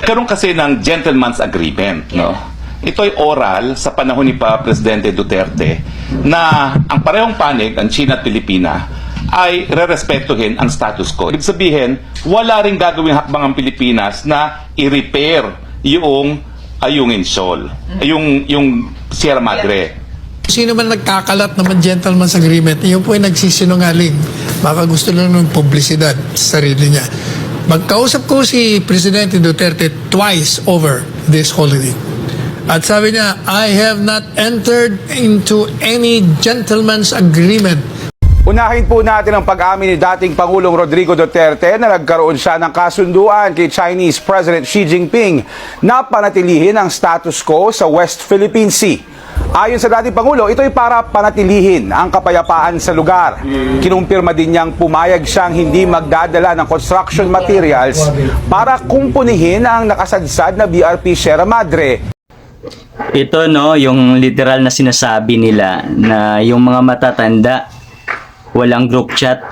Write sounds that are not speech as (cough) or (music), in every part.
Karoon kasi ng gentleman's agreement, no? Ito'y oral sa panahon ni pa Presidente Duterte na ang parehong panig, ang China at Pilipina, ay rerespetuhin ang status quo. Ibig sabihin, wala rin gagawing hakbang ang Pilipinas na i-repair yung Ayungin Shoal, yung, yung Sierra Madre. Sino man nagkakalat naman gentleman's agreement, yun po ay nagsisinungaling. Baka gusto lang ng publisidad sa sarili niya. Magkausap ko si Presidente Duterte twice over this holiday. At sabi niya, I have not entered into any gentleman's agreement Unahin po natin ang pag-amin ni dating Pangulong Rodrigo Duterte na nagkaroon siya ng kasunduan kay Chinese President Xi Jinping na panatilihin ang status quo sa West Philippine Sea. Ayon sa dating Pangulo, ito ay para panatilihin ang kapayapaan sa lugar. Kinumpirma din niyang pumayag siyang hindi magdadala ng construction materials para kumpunihin ang nakasadsad na BRP Sierra Madre Ito no, yung literal na sinasabi nila na yung mga matatanda walang group chat.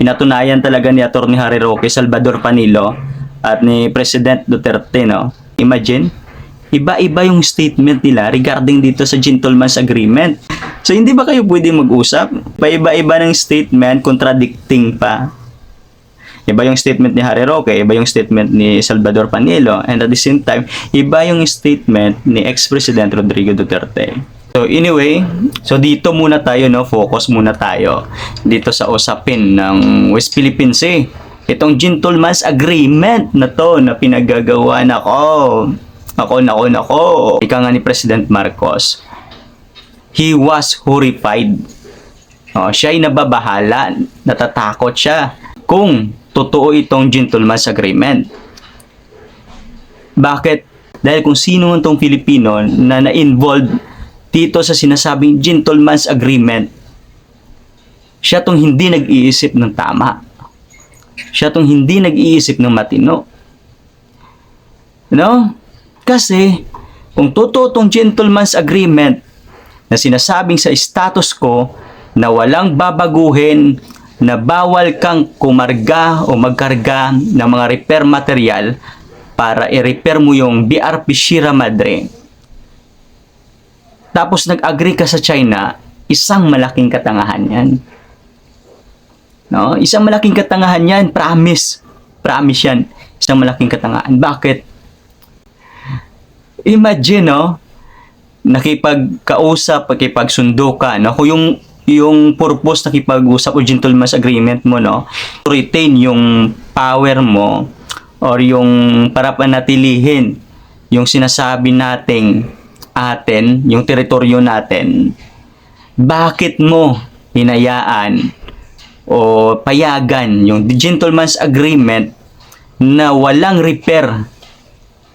Pinatunayan talaga ni Atty. Harry Roque Salvador Panilo at ni President Duterte no. Imagine, iba-iba yung statement nila regarding dito sa gentleman's agreement. So hindi ba kayo pwede mag-usap? Paiba-iba ng statement contradicting pa. Iba yung statement ni Harry Roque, iba yung statement ni Salvador Panilo, and at the same time, iba yung statement ni ex-president Rodrigo Duterte. So anyway, so dito muna tayo no, focus muna tayo dito sa usapin ng West Philippine Sea. Itong gentleman's agreement na to na pinagagawa nako. Ako, nako, nako. Ika nga ni President Marcos. He was horrified. Oh, siya ay nababahala, natatakot siya kung totoo itong gentleman's agreement. Bakit? Dahil kung sino man tong Filipino na na-involved dito sa sinasabing gentleman's agreement, siya tong hindi nag-iisip ng tama. Siya tong hindi nag-iisip ng matino. No? Kasi, kung totoo tong gentleman's agreement na sinasabing sa status ko na walang babaguhin, na bawal kang kumarga o magkarga ng mga repair material para i-repair mo yung BRP Sierra Madre. Tapos nag-agree ka sa China, isang malaking katangahan yan. No? Isang malaking katangahan yan, promise. Promise yan. Isang malaking katangahan. Bakit? Imagine, no? Nakipagkausap, nakipagsundo ka, no? Kung yung yung purpose na kipag-usap o gentleman's agreement mo, no? To retain yung power mo or yung para panatilihin yung sinasabi nating atin, yung teritoryo natin, bakit mo hinayaan o payagan yung gentleman's agreement na walang repair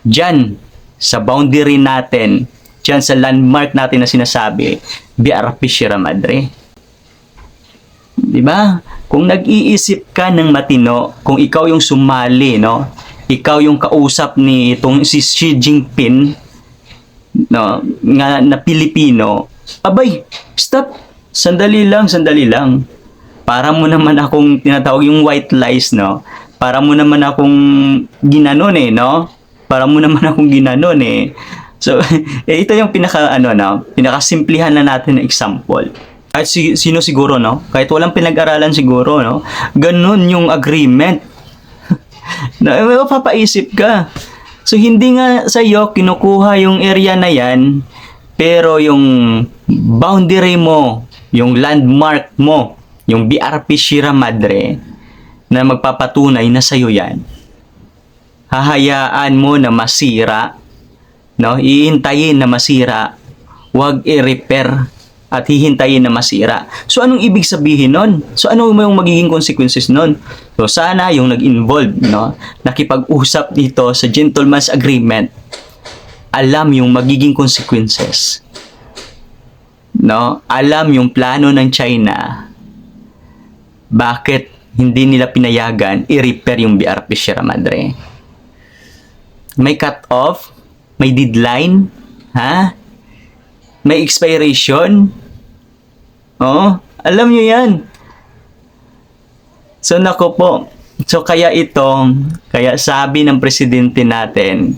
dyan sa boundary natin, dyan sa landmark natin na sinasabi, BRP Sierra Madre. Di ba? Kung nag-iisip ka ng matino, kung ikaw yung sumali, no? Ikaw yung kausap ni itong si Xi Jinping, no, nga na Pilipino, abay, stop. Sandali lang, sandali lang. Para mo naman akong tinatawag yung white lies, no? Para mo naman akong ginanon eh, no? Para mo naman akong ginanon eh. So, (laughs) eh, ito yung pinaka ano no, pinakasimplihan na natin na example. Kahit si, sino siguro no, kahit walang pinag-aralan siguro no, ganun yung agreement. (laughs) na eh, mapapaisip ka. So hindi nga sa iyo kinukuha yung area na yan, pero yung boundary mo, yung landmark mo, yung BRP Sierra Madre na magpapatunay na sa iyo yan. Hahayaan mo na masira, no? Iintayin na masira, wag i-repair at hihintayin na masira. So anong ibig sabihin nun? So ano yung magiging consequences nun? So sana yung nag-involve, no, nakipag-usap dito sa gentleman's agreement, alam yung magiging consequences. No? Alam yung plano ng China. Bakit hindi nila pinayagan i-repair yung BRP Sierra Madre? May cut-off? May deadline? Ha? May expiration? Oo, alam nyo yan. So nako po, So kaya ito, kaya sabi ng presidente natin,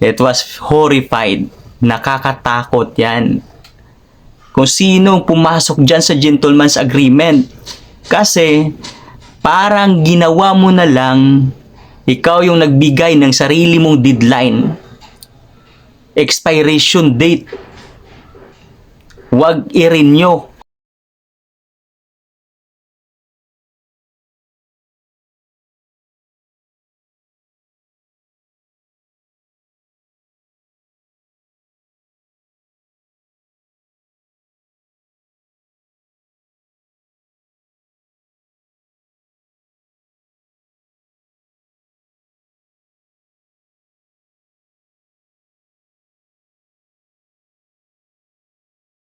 it was horrified. Nakakatakot yan. Kung sino pumasok dyan sa gentleman's agreement. Kasi parang ginawa mo na lang, ikaw yung nagbigay ng sarili mong deadline. Expiration date. Huwag i-renew